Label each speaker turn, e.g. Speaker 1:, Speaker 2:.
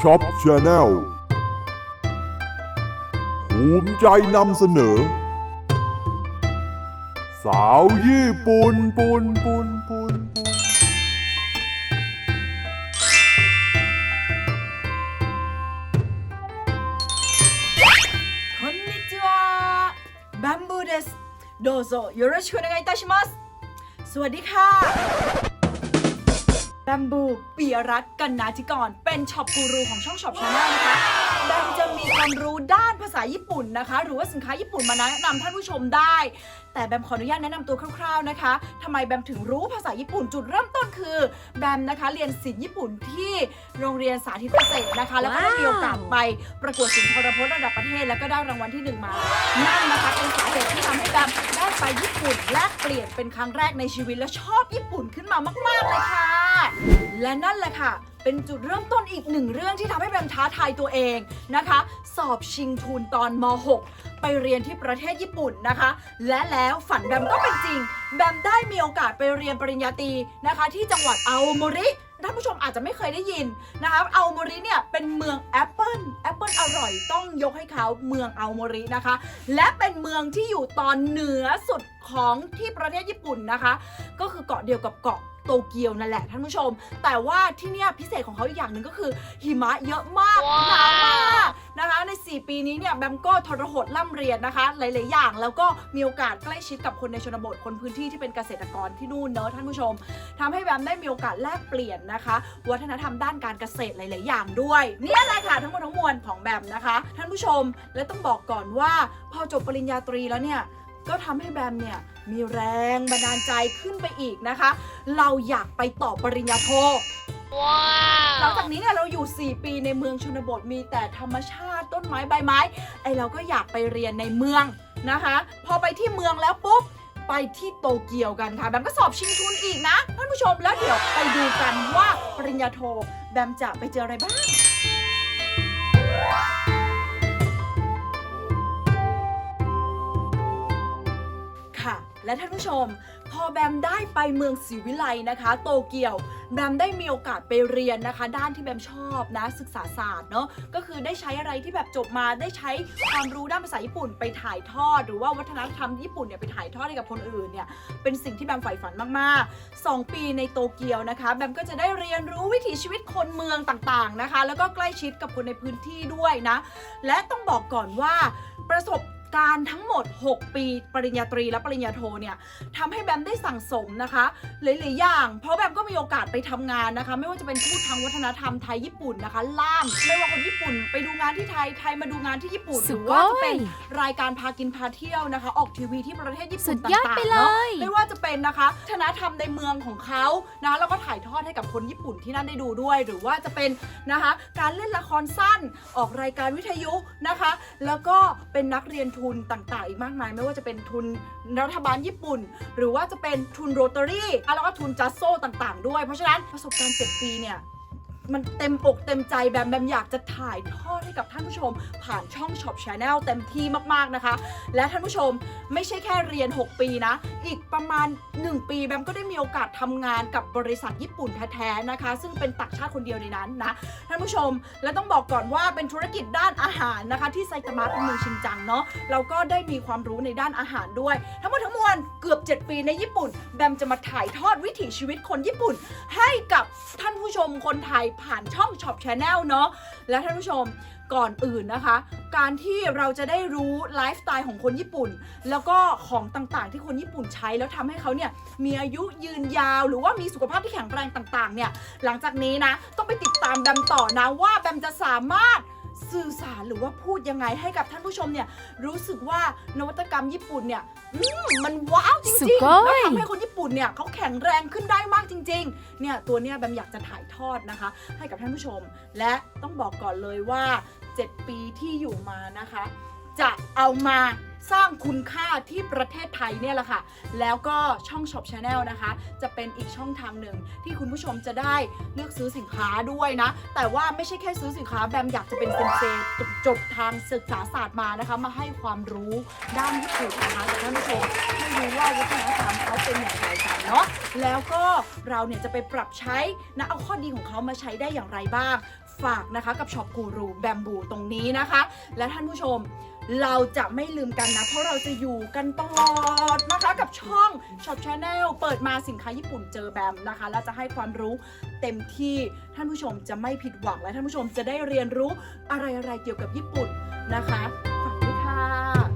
Speaker 1: ช็อปชาแนลภูมิใจนำเสนอ สาวญี่ปุ่นปุ่นปุ่นปุ่นปุ่น
Speaker 2: こんにちはバンブーですどうぞよろしくお願いいたしますสวัสดีค่ะ แบมบูปียรัตน์กันนาธิกร เป็นช็อปกูรูของช่องช็อปชาแนลนะคะแบมจะมีความรู้ด้านภาษาญี่ปุ่นนะคะ หรือว่าสินค้าญี่ปุ่นมาแนะนำท่านผู้ชมได้ แต่แบมขออนุญาตแนะนำตัวคร่าว ๆนะคะทำไมแบมถึงรู้ภาษาญี่ปุ่นจุดเริ่มต้นคือแบมนะคะเรียนศิลป์ญี่ปุ่นที่โรงเรียนสาธิตเกษตรนะคะ แล้วก็ได้มีโอกาสไปประกวดสินทรพจน์ระดับประเทศแล้วก็ได้รางวัลที่หนึ่งมานั่นนะคะเป็นสาเหตุที่ทำให้แบมได้ไปญี่ปุ่นแลกเปลี่ยนเป็นครั้งแรกในชีวิตและชอบญี่ปุ่นขึ้นมามาก ๆ เลยค่ะ และนั่นแหละค่ะ เป็นจุดเริ่มต้นอีกหนึ่งเรื่องที่ทำให้แบมท้าทายตัวเองนะคะ สอบชิงทุนตอนม .6 ไปเรียนที่ประเทศญี่ปุ่นนะคะ และแล้วฝันแบมก็เป็นจริง แบมได้มีโอกาสไปเรียนปริญญาตรีนะคะ ที่จังหวัดอาโอมริ ท่านผู้ชมอาจจะไม่เคยได้ยินนะคะอาโมริเนี่ยเป็นเมืองแอปเปิลแอปเปิลอร่อยต้องยกให้เขาเมืองอาโมรินะคะ และเป็นเมืองที่อยู่ตอนเหนือสุดของที่ประเทศญี่ปุ่นนะคะ ก็คือเกาะเดียวกับเกาะโตเกียวนั่นแหละท่านผู้ชม แต่ว่าที่เนี่ยพิเศษของเขาอีกอย่างหนึ่งก็คือหิมะเยอะมากหนาวมากนะคะใน 4 ปีนี้เนี่ยแบมก็ทรหดล่ำเรียนนะคะ หลาย ๆ อย่าง แล้วก็มีโอกาสใกล้ชิดกับคนในชนบทคนพื้นที่ที่เป็นเกษตรกรที่นู่นเนอะท่านผู้ชมทำให้แบมได้มีโอกาสแลกเปลี่ยนนะคะ วัฒนธรรมด้านการเกษตรหลาย ๆ อย่างด้วยเนี่ยแหละค่ะทั้งหมดทั้งมวลของแบมนะคะ ท่านผู้ชมและต้องบอกก่อนว่าพอจบปริญญาตรีแล้วเนี่ยก็ทำให้แบมเนี่ยมีแรงบันดาลใจขึ้นไปอีกนะคะ เราอยากไปต่อปริญญาโท ว้าหลังจากนี้เนี่ยเราอยู่ 4 ปีในเมืองชนบทมีแต่ธรรมชาติต้นไม้ใบไม้ ไอเราก็อยากไปเรียนในเมืองนะคะ พอไปที่เมืองแล้วปุ๊บไปที่โตเกียวกันค่ะ แบมก็สอบชิงทุนอีกนะท่านผู้ชมแล้วเดี๋ยวไปดูกันว่าปริญญาโทแบมจะไปเจออะไรบ้างค่ะ และท่านผู้ชม อแบมได้ไปเมืองศรีวิไลนะคะ โตเกียวแบมได้มีโอกาสไปเรียนนะคะ ด้านที่แบมชอบนะศึกษาศาสตร์เนาะก็คือได้ใช้อะไรที่แบบจบมาได้ใช้ความรู้ด้านภาษาญี่ปุ่นไปถ่ายทอด หรือว่าวัฒนธรรมญี่ปุ่นเนี่ยไปถ่ายทอดให้กับคนอื่นเนี่ยเป็นสิ่งที่แบมใฝ่ฝันมากๆ 2 ปีในโตเกียวนะคะแบมก็จะได้เรียนรู้วิถีชีวิตคนเมืองต่างๆนะคะ แล้วก็ใกล้ชิดกับคนในพื้นที่ด้วยนะ และต้องบอกก่อนว่าประสบ การณ์ทั้งหมด 6 ปีปริญญาตรีและปริญญาโทเนี่ยทำให้แบมได้สั่งสมนะคะหลายๆอย่าง เพราะแบมก็มีโอกาสไปทำงานนะคะ ไม่ว่าจะเป็นทูตทางวัฒนธรรมไทยญี่ปุ่นนะคะ ล่ามไม่ว่าคนญี่ปุ่น ไปดูงานที่ไทยไทยมาดูงานที่ญี่ปุ่นห
Speaker 3: สุ
Speaker 2: รื
Speaker 3: ด
Speaker 2: อว่าจะเป็น
Speaker 3: ย
Speaker 2: รายการพากินพาเที่ยวนะคะ ออกทีวีที่ประเทศญี่
Speaker 3: สุ
Speaker 2: ปุ่น
Speaker 3: ดยอด
Speaker 2: ต่าง
Speaker 3: ไป
Speaker 2: ๆ
Speaker 3: เล
Speaker 2: เนาะ
Speaker 3: ย
Speaker 2: ไม่ว่าจะเป็นนะคะวัฒนธรรมในเมืองของเขานะแล้วก็ถ่ายทอดให้กับคนญี่ปุ่นที่นั่นได้ดูด้วย หรือว่าจะเป็นนะคะ การเล่นละครสั้นออกรายการวิทยุนะคะ แล้วก็เป็นนักเรียนทุนต่างๆ อีกมากมาย ไม่ว่าจะเป็นทุนรัฐบาลญี่ปุ่น หรือว่าจะเป็นทุนโรตารี่แล้วก็ทุนจัสโซต่างๆ ด้วย เพราะฉะนั้นประสบการณ์ 7 ปีเนี่ย มันเต็มอกเต็มใจแบมแบมอยากจะถ่ายทอดให้กับท่านผู้ชม ผ่านช่องช็อปชาแนลเต็มที่มากๆนะคะ และท่านผู้ชมไม่ใช่แค่เรียน 6 ปีนะ อีกประมาณ 1 ปีแบมก็ได้มีโอกาสทำงานกับบริษัทญี่ปุ่นแท้ๆนะคะ ซึ่งเป็นต่างชาติคนเดียวในนั้นนะ ท่านผู้ชมและต้องบอกก่อนว่าเป็นธุรกิจด้านอาหารนะคะ ที่ไซตามะเป็นเมืองชินจังเนาะเราก็ได้มีความรู้ในด้านอาหารด้วย ทั้งหมดทั้งมวลเกือบ 7 ปีในญี่ปุ่น แบมจะมาถ่ายทอดวิถีชีวิตคนญี่ปุ่น ให้กับ ผู้ชมคนไทยผ่านช่องช็อปชาแนลเนาะและท่านผู้ชมก่อนอื่นนะคะ การที่เราจะได้รู้ไลฟ์สไตล์ของคนญี่ปุ่น แล้วก็ของต่างๆ ที่คนญี่ปุ่นใช้แล้วทำให้เขาเนี่ยมีอายุยืนยาวหรือว่ามีสุขภาพที่แข็งแรงต่างๆเนี่ยหลังจากนี้นะต้องไปติดตามแบมต่อนะว่าแบมจะสามารถ สื่อสารหรือว่าพูดยังไงให้กับท่านผู้ชมเนี่ยรู้สึกว่านวัตกรรมญี่ปุ่นเนี่ยอืมมันว้าวจ
Speaker 3: สุ
Speaker 2: ริง
Speaker 3: โก
Speaker 2: ๆ
Speaker 3: ย
Speaker 2: แล้วทำให้คนญี่ปุ่นเนี่ยเขาแข็งแรงขึ้นได้มากจริง ๆ เนี่ยตัวเนี้ยแบมอยากจะถ่ายทอดนะคะ ให้กับท่านผู้ชม และต้องบอกก่อนเลยว่า 7 ปีที่อยู่มานะคะ จะเอามาสร้างคุณค่าที่ประเทศไทยเนี่ยแหละค่ะ แล้วก็ช่องช็อปชาแนลนะคะ จะเป็นอีกช่องทางหนึ่งที่คุณผู้ชมจะได้เลือกซื้อสินค้าด้วยนะ แต่ว่าไม่ใช่แค่ซื้อสินค้าแบมอยากจะเป็นเซนเซจบจบทางศึกษาศาสตร์มานะคะ มาให้ความรู้ด้านญี่ปุ่นนะคะกับท่านผู้ชมให้รู้ว่าวัฒนธรรมเขาเป็นอย่างไรกันเนาะ แล้วก็เราเนี่ยจะไปปรับใช้นะเอาข้อดีของเขามาใช้ได้อย่างไรบ้าง ฝากนะคะกับช็อปกูรูแบมบูตรงนี้นะคะ และท่านผู้ชม เราจะไม่ลืมกันนะ เพราะเราจะอยู่กันตลอดนะคะกับช่องช็อปชาแนลเปิดมาสินค้าญี่ปุ่นเจอแบมนะคะ แล้วจะให้ความรู้เต็มที่ท่านผู้ชมจะไม่ผิดหวังและท่านผู้ชมจะได้เรียนรู้อะไรๆเกี่ยวกับญี่ปุ่นนะคะฝากด้วยค่ะ